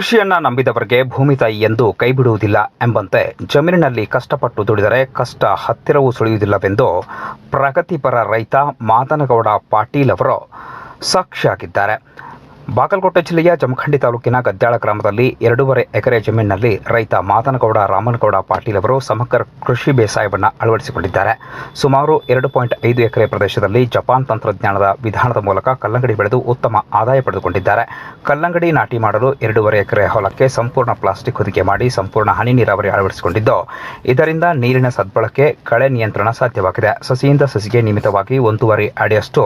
ಕೃಷಿಯನ್ನ ನಂಬಿದವರಿಗೆ ಭೂಮಿ ತಾಯಿ ಎಂದು ಕೈಬಿಡುವುದಿಲ್ಲ ಎಂಬಂತೆ ಜಮೀನಿನಲ್ಲಿ ಕಷ್ಟಪಟ್ಟು ದುಡಿದರೆ ಕಷ್ಟ ಹತ್ತಿರವೂ ಸುಳಿಯುವುದಿಲ್ಲವೆಂದು ಪ್ರಗತಿಪರ ರೈತ ಮಾದನಗೌಡ ಪಾಟೀಲ್ ಅವರು ಸಾಕ್ಷಿಯಾಗಿದ್ದಾರೆ. ಬಾಗಲಕೋಟೆ ಜಿಲ್ಲೆಯ ಜಮಖಂಡಿ ತಾಲೂಕಿನ ಗದ್ದಾಳ ಗ್ರಾಮದಲ್ಲಿ ಎರಡೂವರೆ ಎಕರೆ ಜಮೀನಿನಲ್ಲಿ ರೈತ ಮಾತನಗೌಡ ರಾಮನಗೌಡ ಪಾಟೀಲ್ ಅವರು ಸಮಗ್ರ ಕೃಷಿ ಬೇಸಾಯವನ್ನು ಅಳವಡಿಸಿಕೊಂಡಿದ್ದಾರೆ. ಸುಮಾರು ಎರಡು ಪಾಯಿಂಟ್ ಐದು ಎಕರೆ ಪ್ರದೇಶದಲ್ಲಿ ಜಪಾನ್ ತಂತ್ರಜ್ಞಾನದ ವಿಧಾನದ ಮೂಲಕ ಕಲ್ಲಂಗಡಿ ಬೆಳೆದು ಉತ್ತಮ ಆದಾಯ ಪಡೆದುಕೊಂಡಿದ್ದಾರೆ. ಕಲ್ಲಂಗಡಿ ನಾಟಿ ಮಾಡಲು ಎರಡೂವರೆ ಎಕರೆ ಹೊಲಕ್ಕೆ ಸಂಪೂರ್ಣ ಪ್ಲಾಸ್ಟಿಕ್ ಹೊದಿಕೆ ಮಾಡಿ ಸಂಪೂರ್ಣ ಹನಿ ನೀರಾವರಿ ಅಳವಡಿಸಿಕೊಂಡಿದ್ದು, ಇದರಿಂದ ನೀರಿನ ಸದ್ಬಳಕೆ, ಕಳೆ ನಿಯಂತ್ರಣ ಸಾಧ್ಯವಾಗಿದೆ. ಸಸಿಯಿಂದ ಸಸಿಗೆ ನಿಯಮಿತವಾಗಿ ಒಂದೂವರೆ ಅಡಿಯಷ್ಟು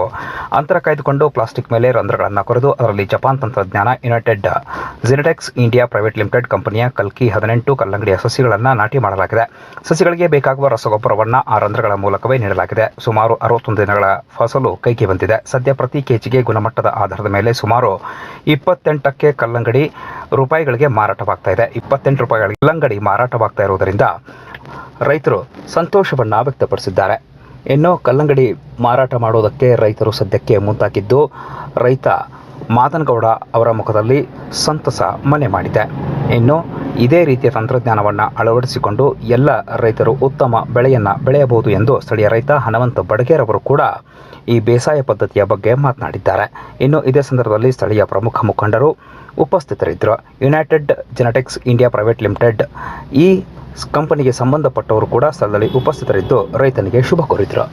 ಅಂತರ ಕಾಯ್ದುಕೊಂಡು ಪ್ಲಾಸ್ಟಿಕ್ ಮೇಲೆ ರಂಧ್ರಗಳನ್ನು ಕೊರೆದು ಅದರಲ್ಲಿ ಜಪಾನ್ ತಂತ್ರಜ್ಞಾನ United. Genetics India Private Limited ಕಂಪನಿಯ ಕಲ್ಕಿ ಹದಿನೆಂಟು ಕಲ್ಲಂಗಡಿಯ ಸಸಿಗಳನ್ನು ನಾಟಿ ಮಾಡಲಾಗಿದೆ. ಸಸಿಗಳಿಗೆ ಬೇಕಾಗುವ ರಸಗೊಬ್ಬರವನ್ನು ಆ ರಂಧ್ರಗಳ ಮೂಲಕವೇ ನೀಡಲಾಗಿದೆ. ಸುಮಾರು ಅರವತ್ತೊಂದು ದಿನಗಳ ಫಸಲು ಕೈಗೆ ಬಂದಿದೆ. ಸದ್ಯ ಪ್ರತಿ ಕೆಜಿಗೆ ಗುಣಮಟ್ಟದ ಆಧಾರದ ಮೇಲೆ ಸುಮಾರು ಇಪ್ಪತ್ತೆಂಟಕ್ಕೆ ಕಲ್ಲಂಗಡಿ ರೂಪಾಯಿಗಳಿಗೆ ಮಾರಾಟವಾಗ್ತಾ ಇದೆ. ಇಪ್ಪತ್ತೆಂಟು ರೂಪಾಯಿಗಳಿಗೆ ಕಲ್ಲಂಗಡಿ ಮಾರಾಟವಾಗ್ತಾ ಇರುವುದರಿಂದ ರೈತರು ಸಂತೋಷವನ್ನು ವ್ಯಕ್ತಪಡಿಸಿದ್ದಾರೆ. ಇನ್ನು ಕಲ್ಲಂಗಡಿ ಮಾರಾಟ ಮಾಡುವುದಕ್ಕೆ ರೈತರು ಸದ್ಯಕ್ಕೆ ಮುಂತಾಕಿದ್ದು ರೈತ ಮಾದನಗೌಡ ಅವರ ಮುಖದಲ್ಲಿ ಸಂತಸ ಮನೆ ಮಾಡಿದೆ. ಇನ್ನು ಇದೇ ರೀತಿಯ ತಂತ್ರಜ್ಞಾನವನ್ನು ಅಳವಡಿಸಿಕೊಂಡು ಎಲ್ಲ ರೈತರು ಉತ್ತಮ ಬೆಳೆಯನ್ನು ಬೆಳೆಯಬಹುದು ಎಂದು ಸ್ಥಳೀಯ ರೈತ ಹನುಮಂತ ಬಡಗೇರವರು ಕೂಡ ಈ ಬೇಸಾಯ ಪದ್ಧತಿಯ ಬಗ್ಗೆ ಮಾತನಾಡಿದ್ದಾರೆ. ಇನ್ನು ಇದೇ ಸಂದರ್ಭದಲ್ಲಿ ಸ್ಥಳೀಯ ಪ್ರಮುಖ ಮುಖಂಡರು ಉಪಸ್ಥಿತರಿದ್ದರು. United Genetics India Private Limited ಈ ಕಂಪನಿಗೆ ಸಂಬಂಧಪಟ್ಟವರು ಕೂಡ ಸ್ಥಳದಲ್ಲಿ ಉಪಸ್ಥಿತರಿದ್ದು ರೈತನಿಗೆ ಶುಭ ಕೋರಿದರು.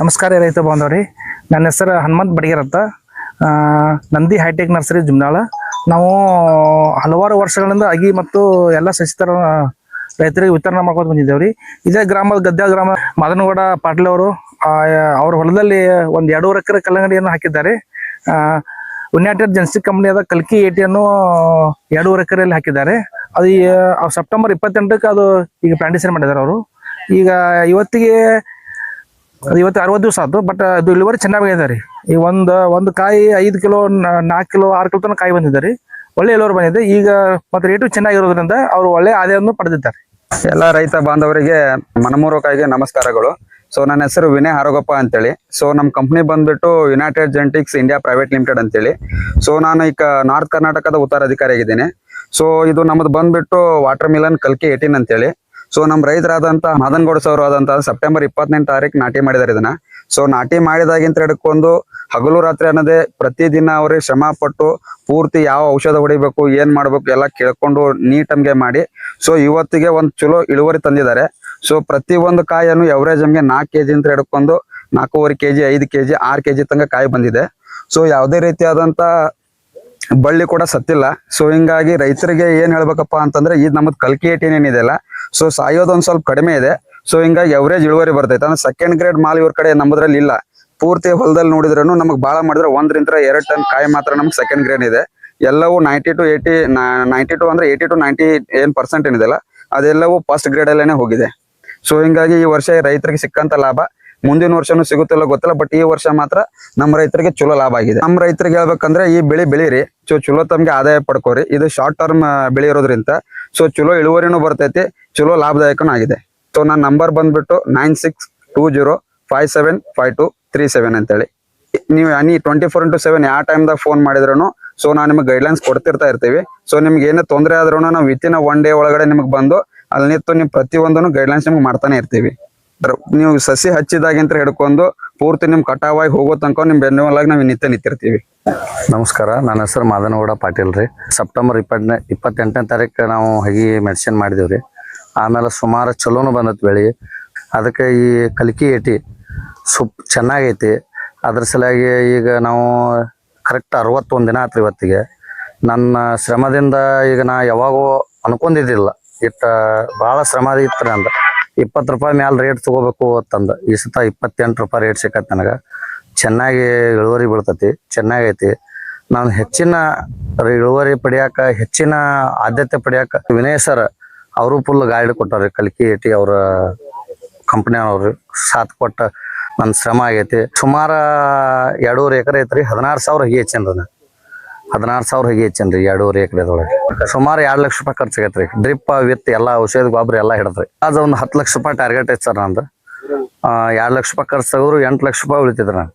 ನಮಸ್ಕಾರ ರೈತ ಬಾಂಧವ್ರಿ. ನನ್ನ ಹೆಸರು ಹನುಮಂತ್ ಬಡಿಗೇರ್ ಅಂತ. Nandi hitech nursery Jumnal. ನಾವು ಹಲವಾರು ವರ್ಷಗಳಿಂದ ಅಗಿ ಮತ್ತು ಎಲ್ಲ ಸಸಿತರ, ರೈತರಿಗೆ ವಿತರಣೆ ಮಾಡ್ಕೊತ ಬಂದಿದ್ದೇವ್ರಿ. ಇದೇ ಗ್ರಾಮದ ಗದ್ದೆ ಗ್ರಾಮ ಮದನಗೌಡ ಪಾಟೀಲ್ ಅವರು ಅವ್ರ ಹೊಲದಲ್ಲಿ ಒಂದ್ ಎರಡೂವರೆ ಎಕರೆ ಕಲ್ಲಂಗಡಿಯನ್ನು ಹಾಕಿದ್ದಾರೆ. ಯುನೈಟೆಡ್ ಜೆನ್ಸಿ ಕಂಪನಿಯಾದ ಕಲ್ಕಿ ಏಟಿಯನ್ನು ಎರಡೂವರೆ ಎಕರೆಯಲ್ಲಿ ಹಾಕಿದ್ದಾರೆ. ಅದು ಸೆಪ್ಟೆಂಬರ್ ಇಪ್ಪತ್ತೆಂಟಕ್ಕೆ ಅದು ಈಗ ಪ್ಲಾಂಟೇಶನ್ ಮಾಡಿದ್ದಾರೆ ಅವರು. ಈಗ ಇವತ್ತಿಗೆ ಇವತ್ತು ಅರವತ್ತು ದಿವಸ ಆಯ್ತು ಬಟ್ ಅದು ಇಳುವರಿ ಚೆನ್ನಾಗಿ ಇದೆ ರೀ. ಈ ಒಂದು ಒಂದು ಕಾಯಿ ಐದು ಕಿಲೋ ನಾಲ್ಕು ಕಿಲೋ, ಆರು ಕಿಲೋ ತನಕ ಕಾಯಿ ಬಂದಿದೆ ರೀ. ಒಳ್ಳೆ ಇಳುವರಿ ಬಂದಿದೆ. ಈಗ ಮತ್ತೆ ರೇಟು ಚೆನ್ನಾಗಿರೋದ್ರಿಂದ ಅವರು ಒಳ್ಳೆ ಆದಾಯವನ್ನು ಪಡೆದಿದ್ದಾರೆ. ಎಲ್ಲ ರೈತ ಬಾಂಧವರಿಗೆ ಕಾಯಿಗೆ ನಮಸ್ಕಾರಗಳು. ಸೊ ನನ್ನ ಹೆಸರು ವಿನಯ್ ಹಾರೋಗಪ್ಪ ಅಂತೇಳಿ. ಸೊ ನಮ್ಮ ಕಂಪ್ನಿ ಬಂದ್ಬಿಟ್ಟು United Genetics India Private Limited ಅಂತೇಳಿ. ಸೊ ನಾನು ಈಗ ನಾರ್ತ್ ಕರ್ನಾಟಕದ ಉತ್ತರಾಧಿಕಾರಿ ಆಗಿದ್ದೀನಿ ಸೊ ಇದು ನಮ್ಮದು ಬಂದ್ಬಿಟ್ಟು ವಾಟರ್ ಮಿಲನ್ ಕಲ್ಕಿ ಏಟೀನ್ ಅಂತೇಳಿ. ಸೊ ನಮ್ಮ ರೈತರಾದಂತ ಮದನ್ಗೌಡ ಸರ್ ಆದಂತಹ ಸೆಪ್ಟೆಂಬರ್ ಇಪ್ಪತ್ತೆಂಟು ತಾರೀಕು ನಾಟಿ ಮಾಡಿದ್ದಾರೆ ಇದನ್ನ. ಸೊ ನಾಟಿ ಮಾಡಿದಾಗಿಂತ ಹಿಡ್ಕೊಂಡು ಹಗಲು ರಾತ್ರಿ ಅನ್ನೋದೇ ಪ್ರತಿದಿನ ಅವ್ರಿಗೆ ಶ್ರಮ ಪಟ್ಟು ಪೂರ್ತಿ ಯಾವ ಔಷಧ ಹೊಡಿಬೇಕು, ಏನ್ ಮಾಡ್ಬೇಕು ಎಲ್ಲ ಕೇಳ್ಕೊಂಡು ನೀಟಮ್ಗೆ ಮಾಡಿ. ಸೊ ಇವತ್ತಿಗೆ ಒಂದ್ ಚಲೋ ಇಳುವರಿ ತಂದಿದ್ದಾರೆ. ಸೊ ಪ್ರತಿ ಒಂದು ಕಾಯನ್ನು ಎವರೇಜ್ ನಮಗೆ ನಾಲ್ಕು ಕೆಜಿ ಅಂತ ಹಿಡ್ಕೊಂಡು ನಾಲ್ಕೂವರೆ ಕೆಜಿ ಐದು ಕೆಜಿ ಆರು ಕೆಜಿ ತನಕ ಕಾಯಿ ಬಂದಿದೆ. ಸೊ ಯಾವುದೇ ರೀತಿಯಾದಂತ ಬಳ್ಳಿ ಕೂಡ ಸತ್ತಿಲ್ಲ. ಸೊ ಹಿಂಗಾಗಿ ರೈತರಿಗೆ ಏನ್ ಹೇಳ್ಬೇಕಪ್ಪ ಅಂತಂದ್ರೆ ಇದು ನಮ್ಮದು ಕಲ್ಕಿ ಏಟೀನ್ ಏನಿದೆಯಲ್ಲ ಸೊ ಸಾಯೋದೊಂದು ಸ್ವಲ್ಪ ಕಡಿಮೆ ಇದೆ. ಸೊ ಹಿಂಗಾಗಿ ಎವರೇಜ್ ಇಳುವರಿ ಬರ್ತೈತೆ. ಅಂದ್ರೆ ಸೆಕೆಂಡ್ ಗ್ರೇಡ್ ಮಾಲ್ ಇವ್ರ ಕಡೆ ನಮ್ಮದ್ರಲ್ಲಿ ಇಲ್ಲ. ಪೂರ್ತಿ ಹೊಲದಲ್ಲಿ ನೋಡಿದ್ರೂ ನಮಗೆ ಭಾಳ ಮಾಡಿದ್ರೆ ಒಂದರಿಂದ ಎರಡು ಟನ್ ಕಾಯಿ ಮಾತ್ರ ನಮ್ಗೆ ಸೆಕೆಂಡ್ ಗ್ರೇಡ್ ಇದೆ. ಎಲ್ಲವೂ ninety two eighty ninety two ಅಂದ್ರೆ ಏಯ್ಟಿ ಟು ನೈಂಟಿ ಏನ್ ಪರ್ಸೆಂಟ್ ಏನಿದೆಲ್ಲ ಅದೆಲ್ಲವೂ ಫಸ್ಟ್ ಗ್ರೇಡ್ ಅಲ್ಲೇನೆ ಹೋಗಿದೆ. ಸೊ ಹಿಂಗಾಗಿ ಈ ವರ್ಷ ರೈತರಿಗೆ ಸಿಕ್ಕಂತ ಲಾಭ. ಮುಂದಿನ ವರ್ಷನೂ ಸಿಗುತ್ತಿಲ್ಲ ಗೊತ್ತಿಲ್ಲ ಬಟ್ ಈ ವರ್ಷ ಮಾತ್ರ ನಮ್ಮ ರೈತರಿಗೆ ಚಲೋ ಲಾಭ ಆಗಿದೆ. ನಮ್ಮ ರೈತರಿಗೆ ಹೇಳ್ಬೇಕಂದ್ರೆ ಈ ಬೆಳೆ ಬೆಳೀರಿ. ಸೊ ಚಲೋ ತಮ್ಗೆ ಆದಾಯ ಪಡ್ಕೋರಿ. ಇದು ಶಾರ್ಟ್ ಟರ್ಮ್ ಬೆಳೆ ಇರೋದ್ರಿಂದ. ಸೊ ಚಲೋ ಇಳುವರಿನೂ ಬರ್ತೈತಿ, ಚಲೋ ಲಾಭದಾಯಕನೂ ಆಗಿದೆ. ಸೊ ನನ್ನ ನಂಬರ್ ಬಂದ್ಬಿಟ್ಟು nine six two zero five seven five two three seven ಅಂತೇಳಿ. ನೀವು any twenty four into seven ಯಾವ ಟೈಮ್ದಾಗ ಫೋನ್ ಮಾಡಿದ್ರು ಸೊ ನಾನು ನಿಮಗೆ ಗೈಡ್ಲೈನ್ಸ್ ಕೊಡ್ತಿರ್ತಾ ಇರ್ತೀವಿ. ಸೊ ನಿಮ್ಗೆ ಏನೇ ತೊಂದರೆ ಆದ್ರೂ ನಾವು ವಿತಿನ್ ಒನ್ ಡೇ ಒಳಗಡೆ ನಿಮಗೆ ಬಂದು ಅಲ್ಲಿ ನಿಂತು ಪ್ರತಿ ಪ್ರತಿಯೊಂದನ್ನು ಗೈಡ್ಲೈನ್ಸ್ ನಿಮ್ಗೆ ಮಾಡ್ತಾನೆ ಇರ್ತೀವಿ. ನೀವು ಸಸಿ ಹಚ್ಚಿದಾಗಿಂತ ಹಿಡ್ಕೊಂಡು ಪೂರ್ತಿ ನಿಮ್ ಕಟಾವಾಗಿ ಹೋಗೋ ತನಕ ನಿಮ್ ಬೆನ್ನುವಲಾಗಿ ನಾವು ನಿತ್ಯ ನಿಂತಿರ್ತೀವಿ. ನಮಸ್ಕಾರ, ನನ್ನ ಹೆಸರು ಮಾದನಗೌಡ ಪಾಟೀಲ್ ರೀ. ಸೆಪ್ಟೆಂಬರ್ ಇಪ್ಪತ್ತನೇ ಇಪ್ಪತ್ತೆಂಟನೇ ತಾರೀಕು ನಾವು ಹಗಿ ಮೆಡಿಸಿನ್ ರೀ. ಆಮೇಲೆ ಸುಮಾರು ಚಲೋನು ಬಂದತ್ ಬೆಳಿ. ಅದಕ್ಕೆ ಈ ಕಲ್ಕಿ ಏಟಿ ಸುಪ್ ಚೆನ್ನಾಗೈತಿ. ಅದ್ರ ಸಲುವಾಗಿ ಈಗ ನಾವು ಕರೆಕ್ಟ್ ಅರವತ್ತೊಂದು ದಿನ ಆತ್ರಿ ಇವತ್ತಿಗೆ. ನನ್ನ ಶ್ರಮದಿಂದ ಈಗ ನಾ ಯಾವಾಗೂ ಅನ್ಕೊಂಡಿದ್ದಿಲ್ಲ. ಇಟ್ಟ ಭಾಳ ಶ್ರಮ ಇತ್ತು ನಂದ. ಇಪ್ಪತ್ತು ರೂಪಾಯಿ ಮ್ಯಾಲ ರೇಟ್ ತಗೋಬೇಕು ಅಂತಂದ. ಈ ಸತ ಇಪ್ಪತ್ತೆಂಟು ರೂಪಾಯಿ ರೇಟ್ ಸಿಕ್ಕತ್ ನನಗೆ. ಚೆನ್ನಾಗಿ ಇಳುವರಿ ಬೀಳ್ತತಿ ಚೆನ್ನಾಗೈತಿ ನಾನು ಹೆಚ್ಚಿನ ಇಳುವರಿ ಪಡಿಯಾಕ, ಹೆಚ್ಚಿನ ಆದ್ಯತೆ ಪಡಿಯಾಕ ವಿನಯ್ ಸರ್ ಅವರು ಫುಲ್ ಗೈಡ್ ಕೊಟ್ಟಾರೆ. ಕಲ್ಕಿ ಏಟಿ ಅವರ ಕಂಪ್ನಿಯವ್ರು ಸಾಥ್ ಕೊಟ್ಟ. ನನ್ನ ಶ್ರಮ ಆಗೈತಿ. ಸುಮಾರು ಎರಡೂವರೆ ಎಕರೆ ಐತ್ರಿ, ಹದಿನಾರು ಸಾವಿರ ಹೆಚ್ಚಿನ ಹದಿನಾರು ಸಾವಿರ ಹಗಿ ಹೆಚ್ಚನ್ರಿ, ಎರಡೂವರೆ ಎಕರೆದೊಳಗೆ ಸುಮಾರು ಎರಡು ಲಕ್ಷ ರೂಪಾಯಿ ಖರ್ಚು ರೀ ಡ್ರಿಪ್, ವಿತ್ ಎಲ್ಲ ಔಷಧ, ಗೊಬ್ಬರ ಎಲ್ಲ ಹಿಡಿದ್ರಿ. ಅದು ಒಂದು ಹತ್ತು ಲಕ್ಷ ರೂಪಾಯಿ ಟಾರ್ಗೆಟ್ ಐತೆ ಸರ್ ನಂದು. ಎರಡು ಲಕ್ಷ ರೂಪಾಯಿ ಖರ್ಚು ತೆಗೆದ್ರು ಎಂಟು ಲಕ್ಷ ರೂಪಾಯಿ ಉಳಿತಿದ್ರು ನಾನು